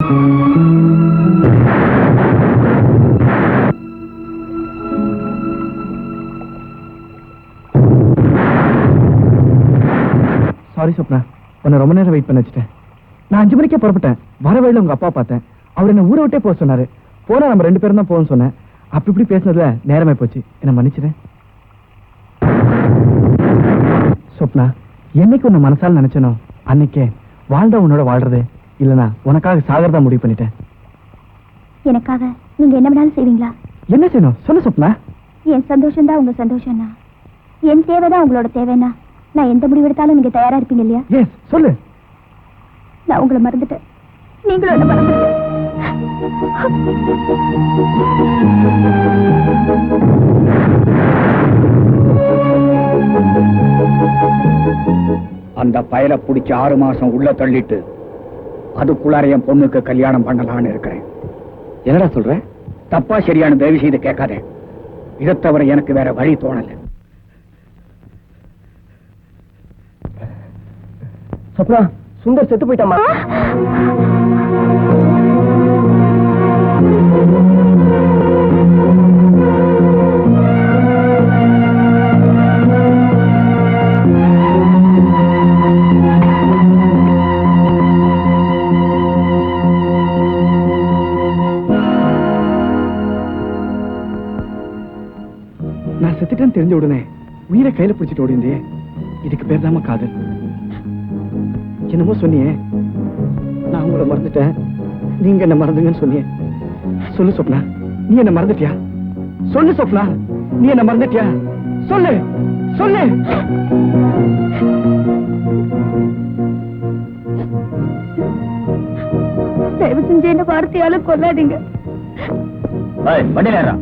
Sorry Swapna உன்னை ரொம்ப நேரம் வெயிட் பண்ண வச்சுட்டேன். நான் அஞ்சு மணிக்கே புறப்பட்டேன். வர வழியில உங்க அப்பா பார்த்தேன். அவர் என்ன ஊரை விட்டே போக சொன்னாரு. போனா நம்ம ரெண்டு பேரும் தான் போகணும்னு சொன்னேன். அப்படி இப்படி பேசினதுல நேரமே போச்சு. என்ன மன்னிச்சிடு. சொப்னா என்னைக்கு உன்னை மனசால நினைச்சனோ அன்னைக்கே வாழ்ந்தா உன்னோட வாழ்றது. இல்லனா உனக்காக சாகரதா முடிவு பண்ணிட்டேன். எனக்காக நீங்க என்ன வேணாலும் செய்வீங்களா? என்ன செய்யணும்? சொல்லு சொப்னா என் சந்தோஷம் தான் உங்க சந்தோஷம்னா. என் தேவைதான் உங்களோட தேவைன்னா. நான் எந்த முடிவு எடுத்தாலும் நீங்க தயாரா இருப்பீங்க இல்லையா? எஸ் சொல்லு. நான் உங்களை மறந்துட்டேன். நீங்களும் என்ன மறந்துட்டேன் அந்த பயலை பிடிச்சி ஆறு மாசம் உள்ள தள்ளிட்டு அதுக்குள்ளார என் பொண்ணுக்கு கல்யாணம் பண்ணலாம்னு இருக்கிறேன். என்னடா சொல்ற? தப்பா சரியான தயவு செய்து கேட்காதே. இதை தவிர எனக்கு வேற வழி தோணல. சொப்னா சுந்தர் செத்து போயிட்டாமா நான் செத்துட்டேன்னு தெரிஞ்ச உடனே உயிரை கையில பிடிச்சிட்டு ஓடிந்தே இதுக்கு பேர் தாம காதல். என்னமோ சொன்னியே. நான் உங்களை மறந்துட்டேன். நீங்க என்ன மறந்துங்கன்னு சொன்னியே. சொல்லு சொப்னா நீ என்ன மறந்துட்டியா? சொல்லு சொப்னா நீ என்ன மறந்துட்டியா? சொல்லு சொல்லு. தயவு செஞ்சு என்ன வார்த்தையால கொல்லாதீங்க. வண்டியில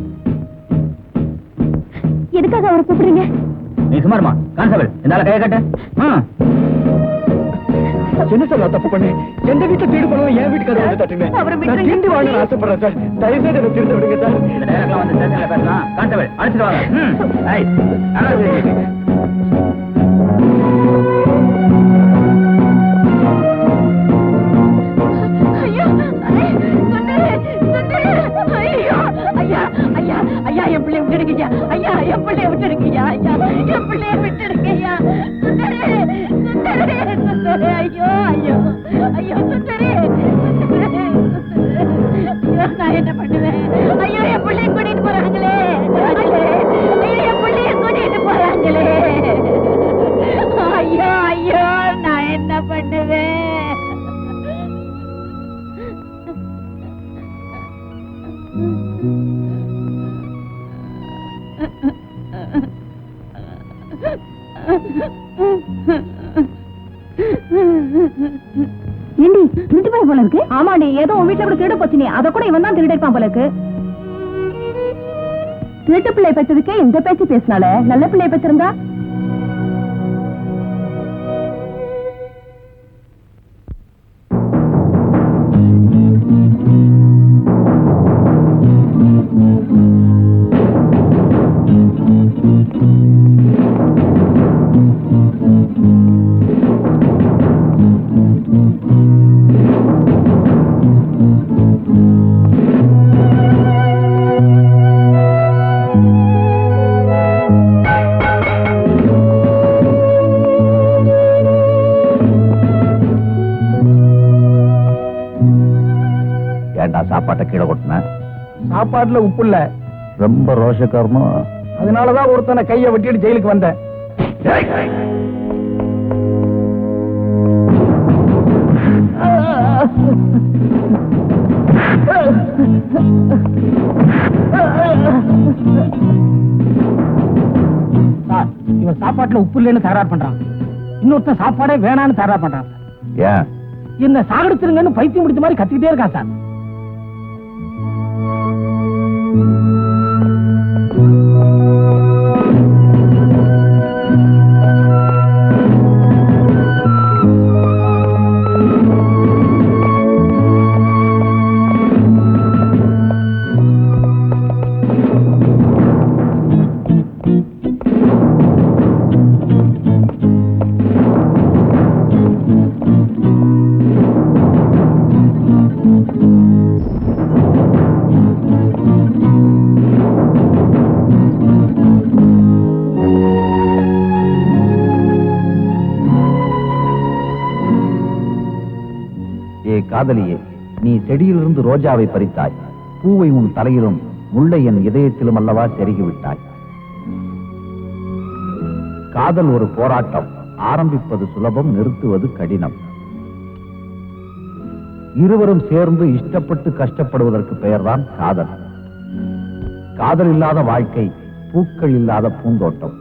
எதுக்காக அவரை கூப்பிடுறீங்க? நீ சுமாருமா கான்ஸ்டபிள் என்னால கையை கட்ட. என்ன சார் நான் தப்பு பண்ணேன் எந்த வீட்டுல திருடு பண்ணணும் என் வீட்டுக்கு வந்து தட்டுங்க நான் ஆசைப்படுறேன் சார். தயவு செய்து என்ன திருத்த விடுங்க சார். இந்த நேரத்துல வந்து ஸ்டேஷன்ல பேசலாம் கான்ஸ்டபிள் அழைச்சிட்டு வாங்க. திருட்டு போல இருக்கு ஆமாடி ஏதோ உன் வீட்டுல கூட திருட போச்சு நீ. அத கூட இவன் தான் திருடிருப்பான் போல இருக்கு திருட்டு பிள்ளை பெற்றதுக்கே இந்த பேச்சு பேசினால நல்ல பிள்ளை பெற்றிருந்தா? சாப்பாட்டுல உப்பு இல்ல ரொம்ப ரோஷக்காரனும் அதனாலதான் ஒருத்தனை கைய வெட்டிட்டு ஜெயிலுக்கு வந்தேன். இவன் சாப்பாட்டுல உப்பு இல்லைன்னு தகராறு பண்றான். இன்னொருத்தன் சாப்பாடே வேணான்னு தகராறு பண்றான் ஏன்? என்ன சாகடிச்சிருங்கன்னு பைத்தியம் முடிச்ச மாதிரி கத்திக்கிட்டே இருக்கான் சார். காதலியே நீ செடியிலிருந்து ரோஜாவை பறித்தாய். பூவை உன் தலையிலும் முல்லை என் இதயத்திலும் அல்லவா செருகிவிட்டாய் காதல் ஒரு போராட்டம். ஆரம்பிப்பது சுலபம் நிறுத்துவது கடினம். இருவரும் சேர்ந்து இஷ்டப்பட்டு கஷ்டப்படுவதற்கு பெயர்தான் காதல். காதல் இல்லாத வாழ்க்கை பூக்கள் இல்லாத பூந்தோட்டம்.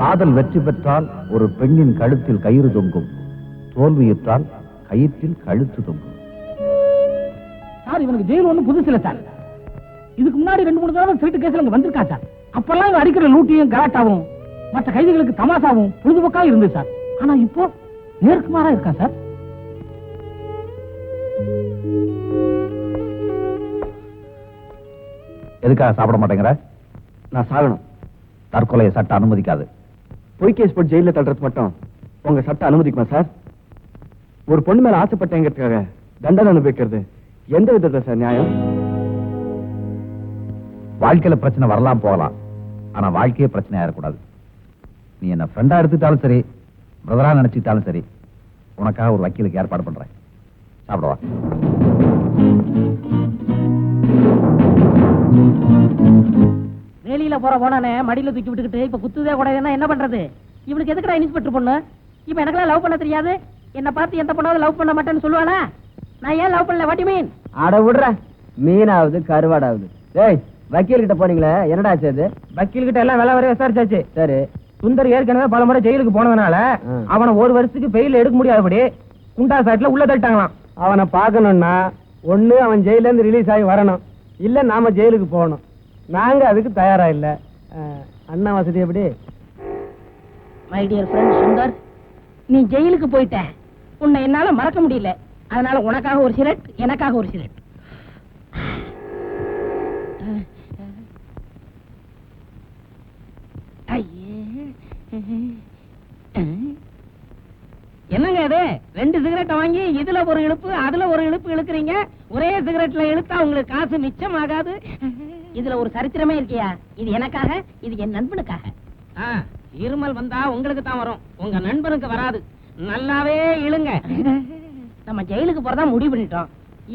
காதல் வெற்றி பெற்றால் ஒரு பெண்ணின் கழுத்தில் கயிறு தொங்கும். தோல்வியுற்றால் கயிற்றில் கழுத்து தொங்கும். சார் இவனுக்கு ஜெயில் ஒண்ணும் புதுசு இல்ல சார். இதுக்கு முன்னாடி ரெண்டு மூணு தடவை திருட்டு கேஸ்ல இங்க வந்திருக்கா சார். அப்பெல்லாம் இவன் அடிக்கிற லூட்டியும் கலாட்டாவும் மற்ற கைதிகளுக்கு தமாசாவும் பொழுதுபோக்கா இருந்தது சார். ஆனா இப்போ நேருக்கு மாறா இருக்கா சார்? எதுக்காக சாப்பிட மாட்டேங்கிற? நான் சாகணும். தற்கொலையை சட்டம் அனுமதிக்காது. பொய் கேஸ் போட்டு ஜெயில தள்ளுறது மட்டும் உங்க சட்டம் அனுமதிக்குமா சார்? ஒரு பொண்ணு மேல ஆசைப்பட்டேங்கிறதுக்காக தண்டனை அனுபவிக்கிறது. எந்த விதத்துல சார் நியாயம்? வாழ்க்கையில பிரச்சனை வரலாம் போகலாம். ஆனா வாழ்க்கையே பிரச்சனை ஆயிடக்கூடாது. நீ என்ன ஃப்ரெண்டா எடுத்துட்டாலும் சரி பிரதரா நினைச்சுக்கிட்டாலும் சரி உனக்காக ஒரு வக்கீலுக்கு ஏற்பாடு பண்றேன். சாப்பிடவா? வேலியில போற போனானே மடியில தூக்கி விட்டுக்கிட்டு இப்ப குத்துதே கூடாதுன்னா என்ன பண்றது? இவனுக்கு எதுக்குடா இன்ஸ்பெக்டர் பொண்ணு? இப்ப எனக்கெல்லாம் லவ் பண்ண தெரியாது? என்ன பார்த்து எந்த பொண்ணாவது லவ் பண்ண மாட்டேன்னு சொல்லுவானா நான் ஏன் லவ் பண்ணல வாட்டி மீன் அட விடுற. மீனாவது கருவாடாவது. ஏய் வக்கீல் கிட்ட போனீங்களே என்னடா ஆச்சு அது? வக்கீல் கிட்ட எல்லாம் விலை வரைய விசாரிச்சாச்சு. சரி. சுந்தர் ஏற்கனவே பல முறை ஜெயிலுக்கு போனதுனால. அவனை ஒரு வருஷத்துக்கு பெயில் எடுக்க முடியாதபடி குண்டா சாட்டுல உள்ள தட்டாங்களாம் அவனை பார்க்கணும்னா ஒண்ணு அவன் ஜெயில இருந்து ரிலீஸ் ஆகி வரணும். இல்ல நாம ஜெயிலுக்கு போகணும். நாங்க அதுக்கு தயாரா இல்ல. அண்ணா வசதி எப்படி? மை டியர் ஃப்ரெண்ட் சுந்தர் நீ ஜெயிலுக்கு போயிட்ட. உன்னை என்னால மறக்க முடியல. அதனால உனக்காக ஒரு சிரட் எனக்காக ஒரு சிரட் என்னங்க இது? ரெண்டு சிகரெட்டை வாங்கி இதுல ஒரு இழுப்பு அதுல ஒரு இழுப்பு இழுக்கிறீங்க. ஒரே சிகரெட்ல இழுத்தா உங்களுக்கு காசு மிச்சம் ஆகாது இதுல ஒரு சரித்திரமே இருக்கியா? இது எனக்காக இது என் நண்பனுக்காக. இருமல் வந்தா உங்களுக்கு தான் வரும். உங்க நண்பனுக்கு வராது. நல்லாவே இழுங்க. நம்ம ஜெயிலுக்கு போறதா முடிவு பண்ணிட்டோம்.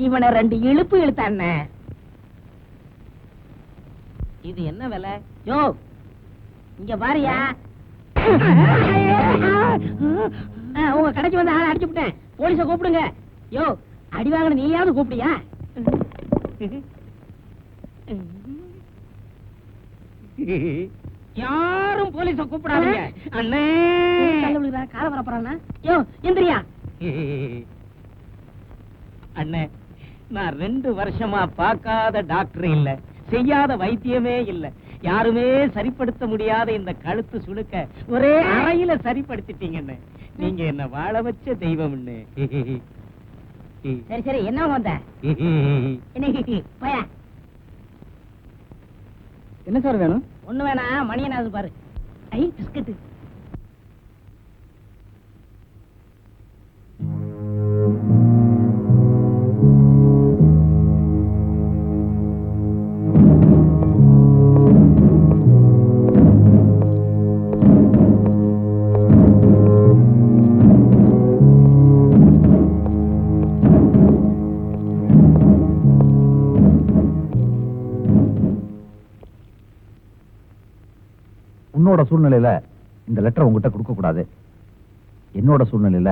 இவனை ரெண்டு இழுப்பு இழுத்தானே இது என்ன விலை? யோ இங்க பாரியா. உங்க கடைக்கு வந்து ஆளை அடிச்சு விட்டேன். போலீஸ கூப்பிடுங்க. யோ அடி வாங்கின நீயாவது கூப்பிடியா? யாரும் போலீஸ கூப்பிடாதீங்க. அண்ணே. கால வரப்போறானா யோ எந்திரியா. அண்ணே நான் ரெண்டு வருஷமா பார்க்காத டாக்டர் இல்ல. செய்யாத வைத்தியமே இல்ல. யாருமே சரிப்படுத்த முடியாத இந்த கழுத்து சுளுக்க ஒரே அறையில சரிப்படுத்திட்டீங்கண்ணே. நீங்க என்ன வாழ வச்ச தெய்வம் சரி சரி என்ன வந்த? என்ன சார் வேணும்? ஒண்ணு வேணா மணியனாவது பாரு. ஐ பிஸ்கட் உன்னோட சூழ்நிலையில் இந்த லெட்டர் உங்ககிட்ட கொடுக்கக்கூடாது. என்னோட சூழ்நிலையில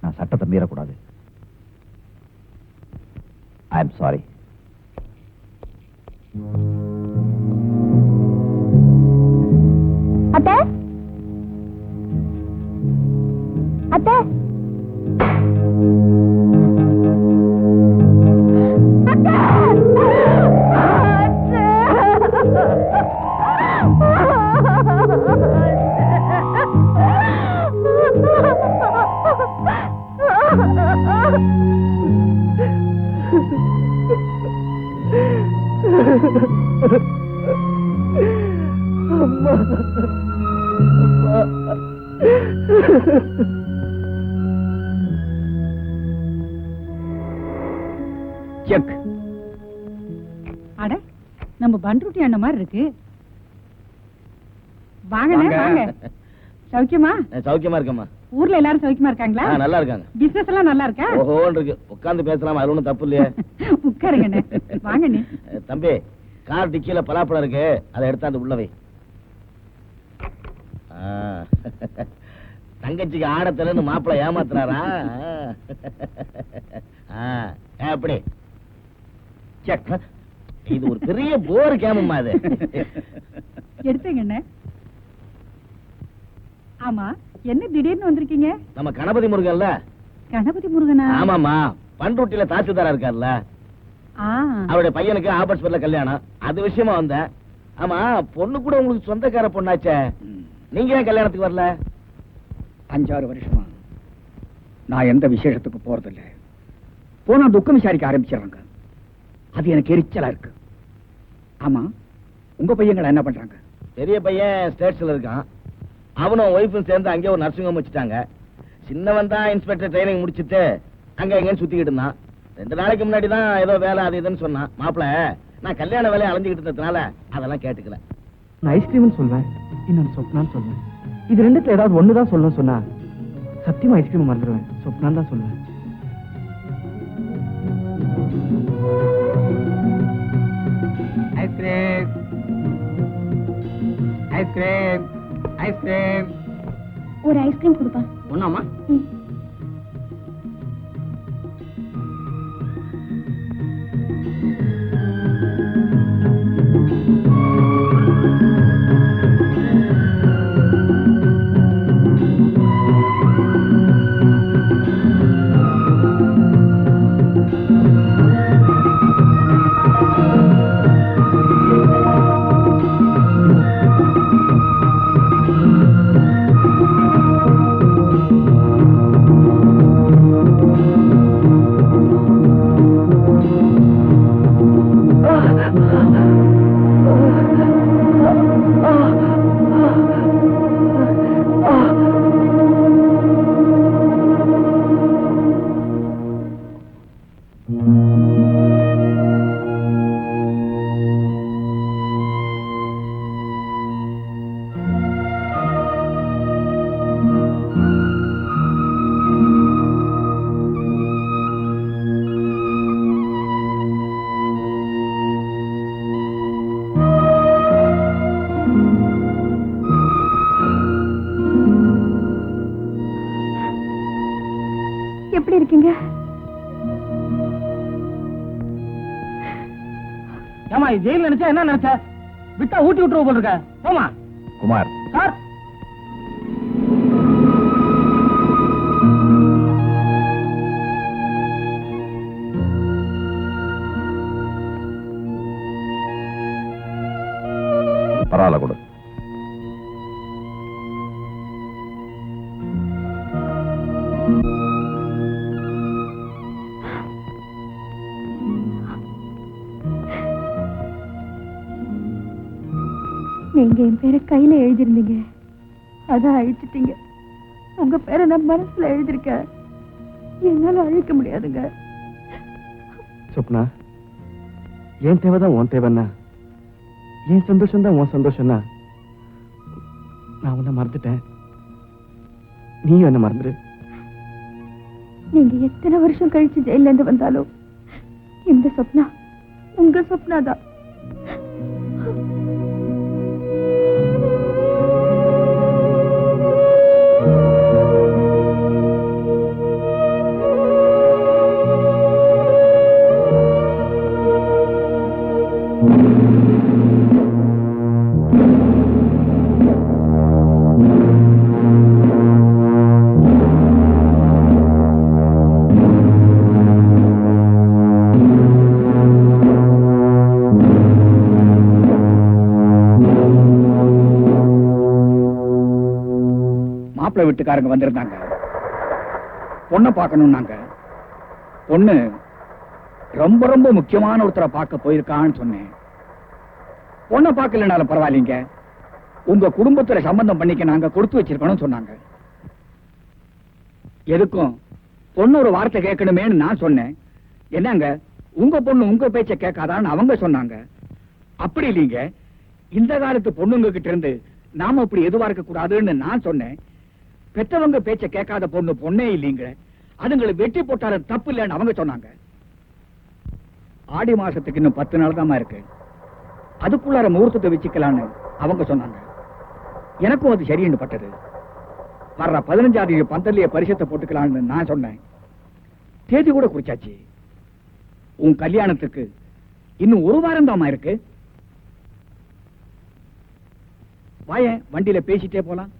நான் சட்டத்தை மீறக்கூடாது. ஐ எம் சாரி அத்தை? அத்தை? பண்ருட்டி அண்ணன் மாதிரி இருக்கு. வாங்கண்ணே வாங்க. வாங்க. சௌக்கியமா? சௌக்கியமா இருக்கம்மா. ஊர்ல எல்லாரும் சௌக்கியமா இருக்காங்களா? நல்லா இருக்காங்க. பிசினஸ் எல்லாம் நல்லா இருக்கா? ஓஹோன்னு இருக்கு. உட்கார்ந்து பேசலாம்? அது ஒண்ணும் தப்பு இல்லையே. உட்காருங்கண்ணே வாங்கண்ணே அஹ், தம்பி கார் டிக்கில பலாப்பழம் இருக்கு. அதை எடுத்தாந்து உள்ள வை. ஆ. தங்கச்சிக்கு ஆடத்தலன்னு மாப்பிள்ளை ஏமாத்துறாரா? ச்சே, இது ஒரு பெரிய போர் கேமம்மா அது. எடுத்துங்கண்ணே ஆமா என்ன திடீர்னு வந்திருக்கீங்க? நம்ம கணபதி முருகன்ல. கணபதி முருகனா? ஆமாமா பண்ருட்டியில தாசில்தாரா இருக்கார்ல. ஆ. அவருடைய பையனுக்கு ஆபர்ஸ்பர்ல கல்யாணம். அது விஷயமா வந்தேன். ஆமா பொண்ணு கூட உங்களுக்கு சொந்தக்கார பொண்ணாச்சே. நீங்க ஏன் கல்யாணத்துக்கு வரல? அஞ்சாறு வருஷமா. நான் எந்த விசேஷத்துக்கு போறதில்ல. போனா துக்கம் விசாரிக்க ஆரம்பிச்சிடுறாங்க. அது எனக்கு எரிச்சலா இருக்கு. ஆமா. உங்க பையங்களை என்ன பண்றாங்க? பெரிய பையன் ஸ்டேட்ஸ்ல இருக்கான். அவனும் ஒய்ஃபும் சேர்ந்து அங்கே ஒரு நர்சிங் ஹோம் வச்சுட்டாங்க. சின்னவன் தான் இன்ஸ்பெக்டர் ட்ரைனிங் முடிச்சிட்டு அங்க எங்கன்னு சுத்திக்கிட்டு இருந்தான். ரெண்டு நாளைக்கு முன்னாடி தான் ஏதோ வேலை அது இதுன்னு சொன்னான். மாப்பிள நான் கல்யாண வேலையை அலைஞ்சுக்கிட்டு இருந்ததுனால அதெல்லாம் கேட்டுக்கல. நான் ஐஸ்கிரீம்னு சொல்வேன் இன்னொன்று சொப்னான்னு சொல்வேன் இது ரெண்டுத்துல ஏதாவது ஒன்று தான் சொல்லணும்னு சொன்னா சத்தியமா ஐஸ்கிரீம் மறந்துடுவேன் சொப்னான்னு தான் சொல்லுவேன். Ice cream ice cream ice cream ஒரு ஐஸ்கிரீம் கொடுப்பா. ஒண்ணாமா ஜெயில நினைச்சா என்ன நினைச்ச? விட்டா ஊட்டி விட்டுருவ போல இருக்க. போமா குமார். சார். நீங்க என் பேரை கையில எழுதிருந்தீங்க அதான் அழிச்சிட்டீங்க. உங்க பேரை நான் மனசுல எழுதிருக்கேன் என்னால அழிக்க முடியாதுங்க. சொப்னா என் தேவைதான் உன் தேவைன்னா? என் சந்தோஷம் தான் உன் சந்தோஷம்னா? நான் உன்னை மறந்துட்டேன். நீயும் என்ன மறந்துடு நீங்க எத்தனை வருஷம் கழிச்சு ஜெயில இருந்து வந்தாலும் இந்த சொப்னா உங்க சொப்னா தான் வீட்டுக்காரங்க வந்திருந்தாங்க. பொண்ணை பார்க்கணும்னாங்க. பொண்ணு ரொம்ப ரொம்ப முக்கியமான ஒருத்தரை பார்க்க போயிருக்கான்னு சொன்னேன். பொண்ணை பார்க்கலனாலும் பரவாயில்லைங்க. உங்க குடும்பத்துல சம்பந்தம் பண்ணிக்க நாங்க கொடுத்து வச்சிருக்கணும் சொன்னாங்க. எதுக்கும்? பொண்ணு ஒரு வார்த்தை கேட்கணுமேன்னு நான் சொன்னேன். என்னங்க? உங்க பொண்ணு உங்க பேச்ச கேட்காதான்னு அவங்க சொன்னாங்க. அப்படி இல்லைங்க. இந்த காலத்து பொண்ணுங்க கிட்ட இருந்து நாம அப்படி எதுவா இருக்க கூடாதுன்னு நான் சொன்னேன். பெற்றவங்க பேச்ச கேட்காத பொண்ணு பொண்ணே இல்லைங்க. அதுங்களை வெட்டி போட்டாலும் தப்பு இல்லைன்னு அவங்க சொன்னாங்க. ஆடி மாசத்துக்கு இன்னும் பத்து நாள் தான் இருக்கு. அதுக்குள்ளார முகூர்த்தத்தை வச்சுக்கலான்னு அவங்க சொன்னாங்க. எனக்கும் அது சரின்னு பட்டது. வர்ற பதினஞ்சாம் தேதி பந்தல்லையே பரிசத்தை போட்டுக்கலாம்னு நான் சொன்னேன். தேதி கூட குறிச்சாச்சு. உன் கல்யாணத்துக்கு இன்னும் ஒரு வாரம் தாமா இருக்கு. வாயேன் வண்டியில பேசிட்டே போலாம்.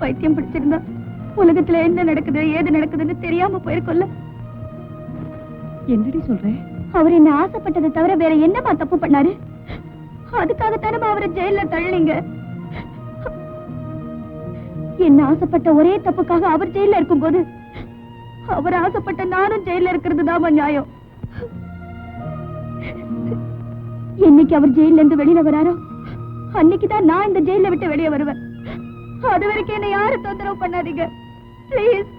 பைத்தியம் பிடிச்சிருந்தா உலகத்துல என்ன நடக்குது ஏது நடக்குதுன்னு தெரியாம போயிருக்கும்ல. என்னடி சொல்ற? அவர் என்ன ஆசைப்பட்டதை தவிர வேற என்னமா தப்பு பண்ணாரு? அதுக்காகத்தானமா அவரை ஜெயில தள்ளிங்க என்ன ஆசைப்பட்ட ஒரே தப்புக்காக அவர் ஜெயில இருக்கும்போது அவர் ஆசைப்பட்ட நானும் ஜெயில இருக்கிறது நியாயம். என்னைக்கு அவர் ஜெயில இருந்து வெளியில வராரோ அன்னைக்கு தான் நான் இந்த ஜெயில விட்டு வெளியே வருவேன். அது வரைக்கும் என்ன யாரும் தொந்தரவு பண்ணாதீங்க. ப்ளீஸ்